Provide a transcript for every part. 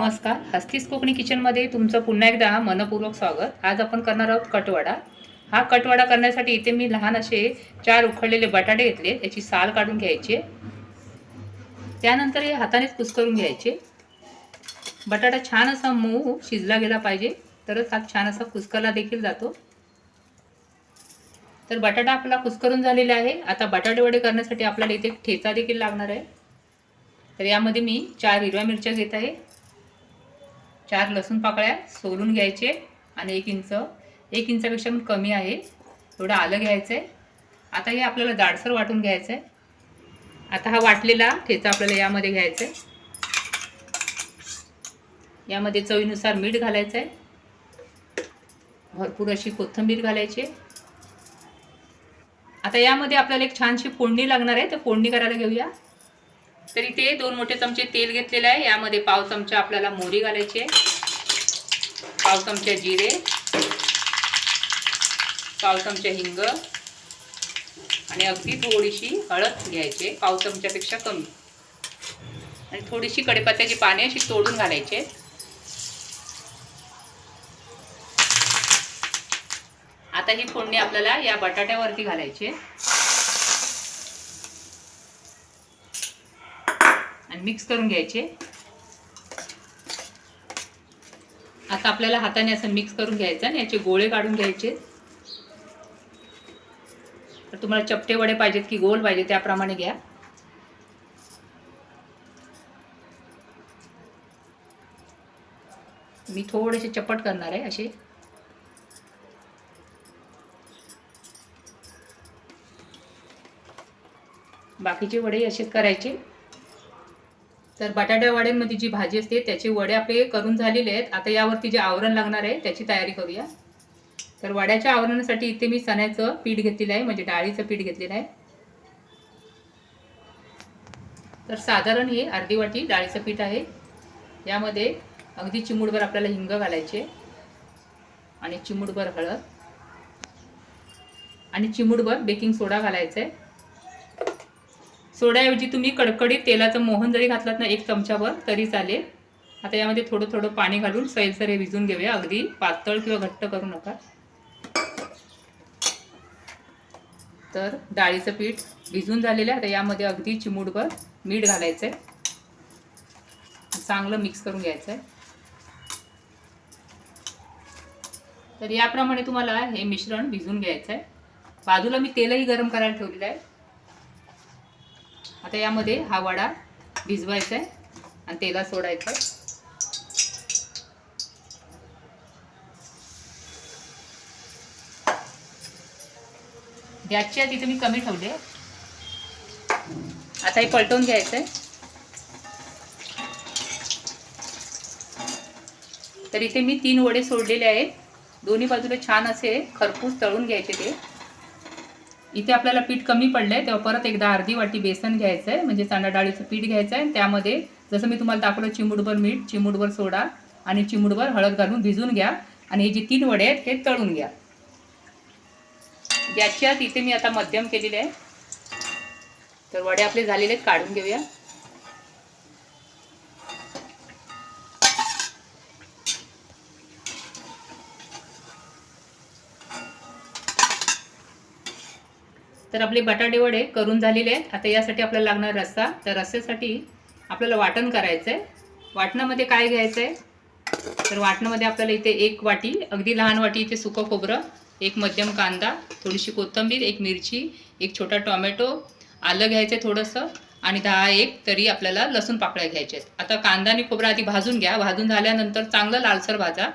नमस्कार. हस्तीस कोकणी किचनमध्ये तुमचं पुन्हा एकदा मनपूर्वक स्वागत. आज आपण करणार आहोत कटवडा. हा कटवडा करण्यासाठी इथे मी लहान असे चार उखडलेले बटाटे घेतले. त्याची साल काढून घ्यायचे त्यानंतर हे हातानेच कुस्करून घ्यायचे. बटाटा छान असा मऊ शिजला गेला पाहिजे. तरच हा छान असा कुसकरला देखील जातो. तर बटाटा आपला कुस्करून झालेला आहे. आता बटाटे वडे करण्यासाठी आपल्याला इथे ठेचा देखील लागणार आहे. तर यामध्ये मी चार हिरव्या मिरच्या घेत आहे. चार लसूण पाकळ्या सोलून घ्यायचे आणि एक इंच एक इंचापेक्षा पण कमी आहे. थोडं आलं घ्यायचं आहे आता हे आपल्याला जाडसर वाटून घ्यायचं आहे आता हा वाटलेला ठेचा आपल्याला यामध्ये घ्यायचा आहे यामध्ये चवीनुसार मीठ घालायचं आहे भरपूर अशी कोथिंबीर घालायची. आहे. आता यामध्ये आपल्याला एक छानशी फोडणी लागणार आहे. तर फोडणी करायला घेऊया. तर इथे दोन मोठे चमचे तेल घेतलेलं आहे. यामध्ये पाव चमचा आपल्याला मोहरी घालायची आहे. पाव चमचे जिरे पाव चमचे हिंग आणि अगदी थोडीशी हळद घ्यायची पाव चमच्यापेक्षा कमी. आणि थोडीशी कढीपत्त्याची पाने अशी तोडून घालायचे. आता ही फोडणी आपल्याला या बटाट्यावरती घालायची. आणि मिक्स करून घ्यायचे. आता आपल्याला हाताने असं मिक्स करून घ्यायचं आणि याचे गोळे काढून घ्यायचे. तर तुम्हाला चपटे वडे पाहिजेत की गोल पाहिजे त्याप्रमाणे घ्या. मी थोडेसे चपट करणार आहे असे. बाकीचे वडे असेच करायचे. तर बटाट्या वड्यांमध्ये जी भाजी असते त्याचे वडे आपले करून झालेले आहेत. आता यावरती जे आवरण लागणार आहे त्याची तयारी करूया. तर वड्याच्या आवरणासाठी इथे मी चण्याचं पीठ घेतलेलं आहे म्हणजे डाळीचं पीठ घेतलेलं आहे. तर साधारण हे अर्धी वाटी डाळीचं पीठ आहे. यामध्ये अगदी चिमूडभर आपल्याला हिंग घालायचे आणि चिमूडभर हळद आणि चिमूडभर बेकिंग सोडा घालायचा आहे. सोड्याऐवजी तुम्ही कडकडीत तेलाचं मोहन जरी घातलात ना एक चमच्यावर तरी चालेल. आता यामध्ये थोडं थोडं पाणी घालून सैलसर हे भिजून घेऊया. अगदी पातळ किंवा घट्ट करू नका. तर डाळीचं पीठ भिजून झालेलं आहे. आता यामध्ये अगदी चिमूटभर मीठ घालायचं आहे चांगलं मिक्स करून घ्यायचं आहे तर याप्रमाणे तुम्हाला हे मिश्रण भिजून घ्यायचं आहे बाजूला मी तेलही गरम करायला ठेवलेलं आहे. आता यामध्ये हा वडा भिजवायचा आहे आणि तेला सोडायचं. आहे गॅसची तिथे मी कमी ठेवले आता हे पलटवून घ्यायचं आहे. तर इथे मी तीन वडे सोडलेले आहेत. दोन्ही बाजूला छान असे खरपूस तळून घ्यायचे ते. इथे आपल्याला पीठ कमी पडलं आहे तेव्हा परत एकदा अर्धी वाटी बेसन घ्यायचं आहे म्हणजे चांदा डाळीचं पीठ घ्यायचं आहे त्यामध्ये जसं मी तुम्हाला दाखवलं चिमुडभर मीठ चिमुडभर सोडा आणि चिमुडभर हळद घालून भिजून घ्या आणि हे जे तीन वडे आहेत हे तळून घ्या. गॅसची इथे मी आता मध्यम केलेले आहे. तर वडे आपले झालेले आहेत काढून घेऊया. तर आपले बटाटे वडे करून झालेले आहेत. आता यासाठी आपल्याला लागणार रस्सा. तर रस्स्यासाठी आपल्याला वाटण करायचं आहे वाटणामध्ये काय घ्यायचं आहे तर वाटणामध्ये आपल्याला इथे एक वाटी अगदी लहान वाटी इथे सुकं खोबरं एक मध्यम कांदा थोडीशी कोथिंबीर एक मिरची एक छोटा टोमॅटो आलं घ्यायचं आहे थोडंसं आणि दहा एक तरी आपल्याला लसूण पाकळ्या घ्यायच्या आहेत. आता कांदा आणि खोबरं आधी भाजून घ्या. भाजून झाल्यानंतर चांगलं लालसर भाजा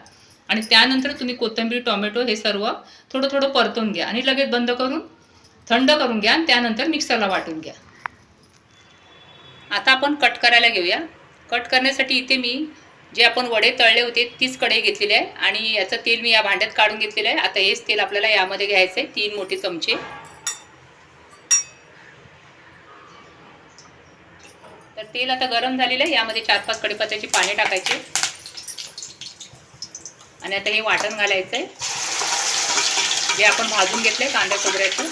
आणि त्यानंतर तुम्ही कोथिंबीर टोमॅटो हे सर्व थोडं थोडं परतून घ्या आणि लगेच बंद करून थंड करून घ्या आणि त्यानंतर मिक्सरला वाटून घ्या. आता आपण कट करायला घेऊया. कट करण्यासाठी इथे मी जे आपण वडे तळले होते तीच कढई घेतलेली आहे आणि याचं तेल मी या भांड्यात काढून घेतलेलं आहे. आता हेच तेल आपल्याला यामध्ये घ्यायचं आहे तीन मोठे चमचे. तर तेल आता गरम झालेलं आहे. यामध्ये चार पाच कढीपत्त्याची पाने टाकायचे आणि आता हे वाटण घालायचं आहे. जे आपण भाजून घेतलंय कांदा खोबऱ्याचं.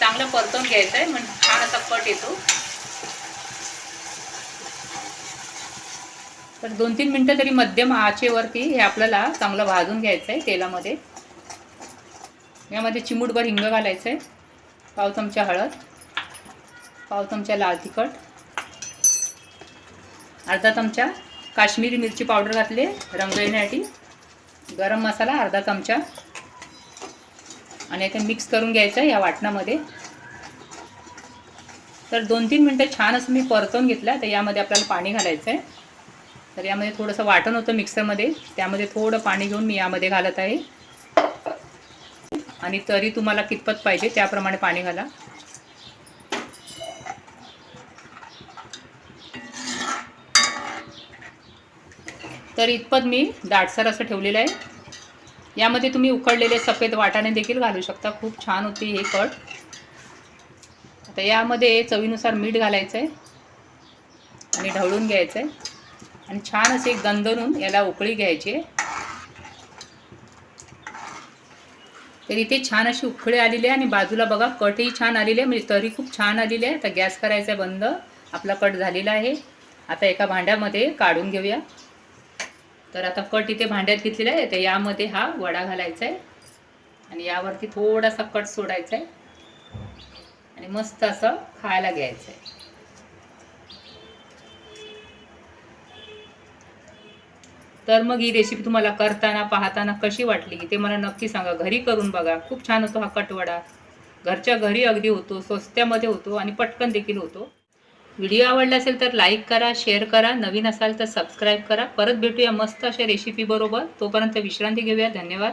चांगलं परतून घ्यायचं आहे म्हणजे छान असा कट येतो. तर दोन तीन मिनटं तरी मध्यम आचेवरती हे आपल्याला चांगलं भाजून घ्यायचं आहे तेलामध्ये. यामध्ये चिमूटभर हिंग घालायचं आहे पाव चमचा हळद पाव चमचा लाल तिखट अर्धा चमचा काश्मीरी मिरची पावडर घातली रंग येण्यासाठी गरम मसाला अर्धा चमचा. आणि ते मिक्स करून घ्यायचं या वाटणामध्ये. तर दोन तीन मिनटं छान असं मी परतवून घेतलं तर यामध्ये आपल्याला पाणी घालायचं आहे. तर यामध्ये थोडंसं वाटण होतं मिक्सरमध्ये त्यामध्ये थोडं पाणी घेऊन मी यामध्ये घालत आहे. आणि तरी तुम्हाला कितपत पाहिजे त्याप्रमाणे पाणी घाला. तर इतपत मी दाटसर असं ठेवलेलं आहे. यामध्ये तुम्ही उकडलेले सफेद वाटाणे देखील घालू शकता. खूप छान होती हे कट आता यामध्ये चवीनुसार मीठ घालायचं आहे आणि ढवळून घ्यायचं आहे आणि छान असे गंधरून याला उकळी घ्यायची आहे. तर इथे छान अशी उकळी आलेली आहे आणि बाजूला बघा कटही छान आलेली आहे. म्हणजे तरी खूप छान आलेली आहे. आता गॅस करायचा आहे बंद. आपला कट झालेला आहे. आता एका भांड्यामध्ये काढून घेऊया. तर आता कट इथे भांड्यात घेतलेला आहे तर यामध्ये हा वडा घालायचा आहे आणि यावरती थोडासा कट सोडायचा आहे आणि मस्त असं खायला घ्यायचं आहे तर मग ही रेसिपी तुम्हाला करताना पाहताना कशी वाटली ते मला नक्की सांगा. घरी करून बघा. खूप छान होतो हा कटवडा. घरच्या घरी अगदी होतो स्वस्त्यामध्ये होतो आणि पटकन देखील होतो. व्हिडिओ आवडला असेल तर लाईक करा शेअर करा नवीन असाल तर सबस्क्राईब करा. परत भेटूया मस्त अशा रेसिपीबरोबर तोपर्यंत विश्रांती घेऊया. धन्यवाद.